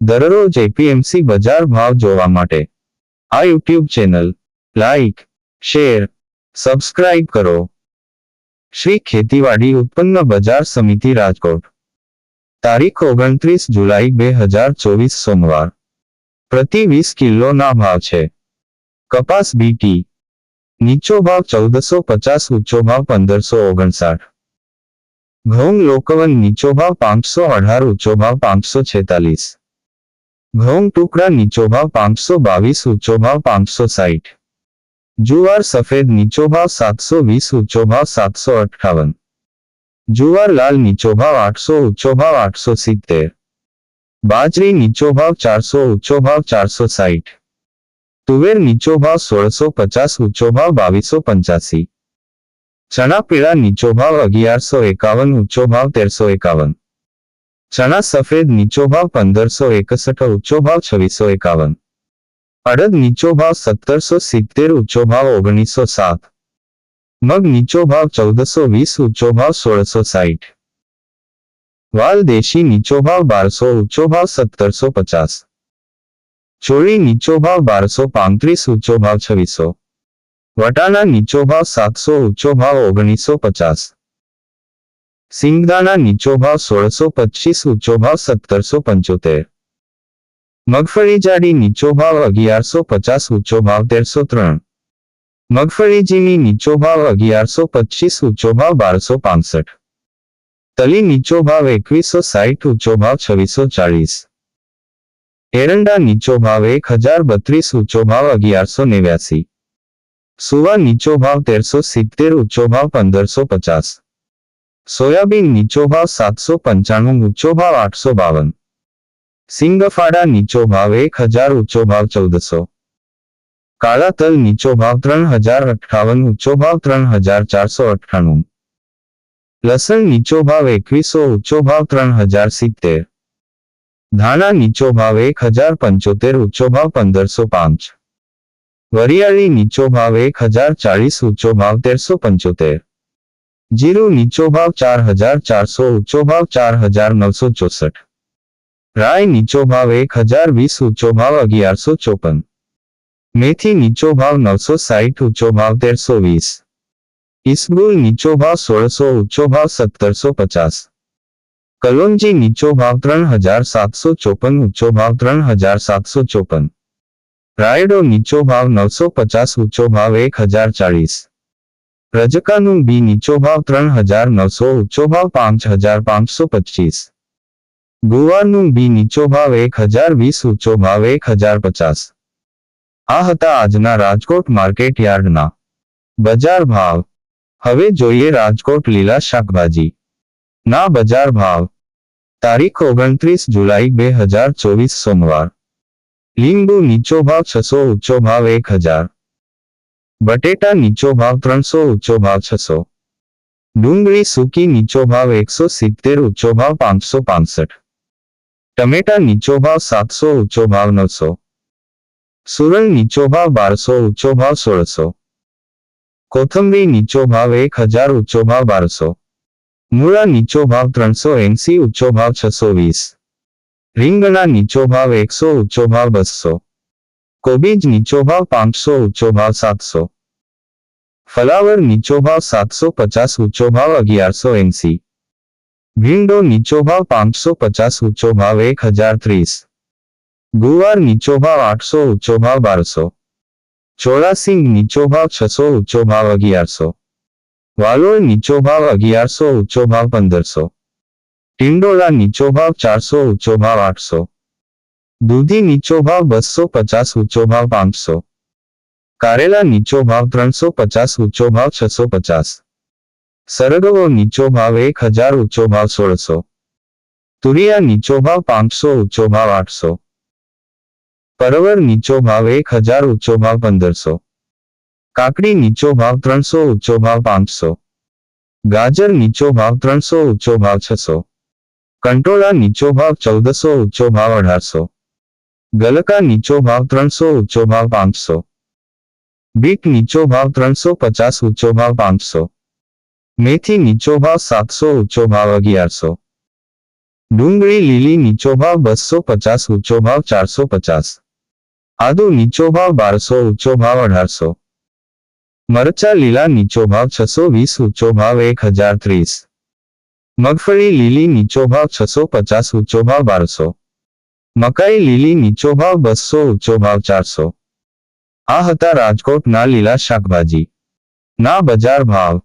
દરરોજ એપીએમસી બજાર ભાવ જોવા માટે. આ YouTube channel like share subscribe કરો. શ્રી ખેતીવાડી ઉત્પન્ન બજાર સમિતિ રાજકોટ. તારીખ ઓગણત્રીસ જુલાઈ બે હજાર ચોવીસ સોમવાર. પ્રતિ વીસ કિલોના ભાવ છે. કપાસ બીટી નીચો ભાવ ચૌદસો પચાસ, ઊંચો ભાવ પંદરસો ઓગણસાઠ. ઘઉં લોકવન નીચો ભાવ પાંચસો અઢાર, ઊંચો ભાવ પાંચસો છેતાલીસ. ઘઉં ટુકડા નીચો ભાવ પાંચસો બાવીસ, ઊંચો ભાવ પાંચસો સાઠ જુવાર સફેદ નીચો ભાવ સાતસો વીસ, ઊંચો ભાવ સાતસો અઠાવન જુવાર લાલ નીચો ભાવ આઠસો, ઊંચો ભાવ આઠસો સિત્તેર. બાજરી નીચો ભાવ ચારસો, ઊંચો ભાવ ચારસો સાઠ તુવેર નીચો ભાવ સોળસો પચાસ, ઊંચો ભાવ બાવીસો પંચ્યાસી. ચણા પીળા નીચો ભાવ અગિયારસો એકાવન, ઊંચો ભાવ તેરસો એકાવન. ચણા સફેદ નીચો ભાવ પંદરસો એકસઠ, ઊંચો ભાવ છવ્વીસો એકાવન. અડદ નીચો ભાવ સત્તરસો સિત્તેર, ઊંચો ભાવ ઓગણીસો સાત. મગ નીચો ભાવ ચૌદસો વીસ, ઊંચો ભાવ સોળસો સાઠ વાલ દેશી નીચો ભાવ બારસો, ઊંચો ભાવ સત્તરસો પચાસ. ચોળી નીચો ભાવ બારસો પાંત્રીસ, ઊંચો ભાવ છવ્વીસો. વટાણા નીચો ભાવ સાતસો, ઊંચો ભાવ ઓગણીસો પચાસ. સિંગદાણા નીચો ભાવ સોળસો પચીસ ઊંચો ભાવ સત્તરસો પંચોતેર મગફળી જાડી નીચો ભાવ અગિયારસો પચાસ ઊંચો ભાવ તેરસો ત્રણ મગફળી ઝીણી નીચો ભાવ અગિયારસો પચીસ ઊંચો ભાવ બારસો પાંસઠ તલી નીચો ભાવ એકવીસો સાઠ ઊંચો ભાવ છવ્વીસો ચાળીસ એરંડા નીચો ભાવ એક હજાર બત્રીસ ઊંચો ભાવ અગિયારસો નેવ્યાસી સુવા નીચો ભાવ તેરસો સિત્તેર ઊંચો ભાવ પંદરસો પચાસ સોયાબીન નીચો ભાવ સાતસો પંચાણું ઊંચો ભાવ આઠસો બાવન સિંગફાડા નીચો ભાવ એક હજાર ઊંચો ભાવ ચૌદસો કાળા તલ નીચો ભાવ ત્રણ હજાર અઠ્ઠાવન ઊંચો ભાવ ત્રણ હજાર ચારસો અઠ્ઠાણું લસણ નીચો ભાવ એકવીસો ઊંચો ભાવ ત્રણ હજાર સિત્તેર ધાણા નીચો ભાવ એક હજાર પંચોતેર ઊંચો ભાવ પંદરસો પાંચ વરિયાળી નીચો ભાવ એક હજાર ચાળીસ ઊંચો ભાવ તેરસો પંચોતેર જીરું નીચો ભાવ ચાર હજાર ચારસો ઊંચો ભાવ ચાર હજાર નવસો ચોસઠ રાય નીચો ભાવ એક હજાર વીસ ઊંચો ભાવ અગિયારસો ચોપન મેથી નીચો ભાવ નવસો સાઠ ઊંચો ભાવ તેરસો વીસ ઇસબુલ નીચો ભાવ સોળસો ઊંચો ભાવ સત્તરસો પચાસ કલોંજી નીચો ભાવ ત્રણ હજાર સાતસો ચોપન ઊંચો ભાવ ત્રણ હજાર સાતસો ચોપન રાયડો નીચો ભાવ નવસો પચાસ ઊંચો ભાવ એક હજાર ચાળીસ રજકાનું બી નીચો ભાવ ત્રણ હજાર નવસો, ઊંચો ભાવ પાંચ હજાર પાંચસો પચીસ ગુવારનું બી નીચો ભાવ એક હજાર વીસ, ઊંચો ભાવ એક હજાર પચાસ. આ હતા આજના રાજકોટ માર્કેટ યાર્ડના બજાર ભાવ. હવે જોઈએ રાજકોટ લીલા શાકભાજી. ના બજાર ભાવ. તારીખ ઓગણત્રીસ જુલાઈ બે હજાર ચોવીસ સોમવાર. લીંબુ નીચો ભાવ છસો, ઊંચો ભાવ એક હજાર. બટેટા નીચો ભાવ ત્રણસો ઊંચો ભાવ છસો. ડુંગળી સૂકી નીચો ભાવ એકસો સિત્તેર ઊંચો ભાવ પાંચસો પાંસઠ. ટમેટા નીચો ભાવ સાતસો ઊંચો ભાવ નવસો. સુરલ નીચો ભાવ બારસો ઊંચો ભાવ સોળસો. કોથંબરી નીચો ભાવ એક હજાર ઊંચો ભાવ બારસો. મૂળા નીચો ભાવ ત્રણસો એંસી ઊંચો ભાવ છસો વીસ. રીંગણા નીચો ભાવ એકસો ઊંચો ભાવ બસો. કોબીજ નીચો ભાવ પાંચસો ઊંચો ભાવ સાતસો. ફલાવર નીચો ભાવ સાતસો પચાસ ઊંચો ભાવ અગિયારસો એંસી. ભીંડો નીચો ભાવ પાંચસો પચાસ ઊંચો ભાવ એક હજાર ત્રીસ. ગુવાર નીચો ભાવ આઠસો ઊંચો ભાવ બારસો. ચોરાસિંગ નીચો ભાવ છસો ઊંચો ભાવ અગિયારસો. વાલોળ નીચો ભાવ અગિયારસો ઊંચો ભાવ પંદરસો. ટિંડોળા નીચો ભાવ ચારસો ઊંચો ભાવ આઠસો. દૂધી નીચો ભાવ બસો પચાસ ઊંચો ભાવ પાંચસો કારેલા નીચો ભાવ ત્રણસો પચાસ ઊંચો ભાવ છસો પચાસ સરગવો નીચો ભાવ એક હજાર ઊંચો ભાવ સોળસો તુરિયા નીચો ભાવ પાંચસો ઊંચો ભાવ આઠસો પરવર નીચો ભાવ એક હજાર ઊંચો ભાવ પંદરસો કાકડી નીચો ભાવ ત્રણસો ઊંચો ભાવ પાંચસો ગાજર નીચો ભાવ ત્રણસો ઊંચો ભાવ છસો કંટોળા નીચો ભાવ ચૌદસો ઊંચો ભાવ અઢારસો ગલકા નીચો ભાવ ત્રણસો ઊંચો ભાવ પાંચસો બીટ નીચો ભાવ ત્રણસો પચાસ ઊંચો ભાવ પાંચસો મેથી નીચો ભાવ સાતસો ઊંચો ભાવ અગિયારસો ડુંગળી લીલી નીચો ભાવ બસો પચાસ ઊંચો ભાવ ચારસો પચાસ આદુ નીચો ભાવ બારસો ઊંચો ભાવ અઢારસો મરચા લીલા નીચો ભાવ છસો વીસ ઊંચો ભાવ એક હજાર ત્રીસ મગફળી લીલી નીચો ભાવ છસો પચાસ ઊંચો ભાવ બારસો મકાઈ લીલી નીચો ભાવ બસો ઊંચો ભાવ ચારસો. આ હતા રાજકોટના લીલા શાકભાજી. ના બજાર ભાવ.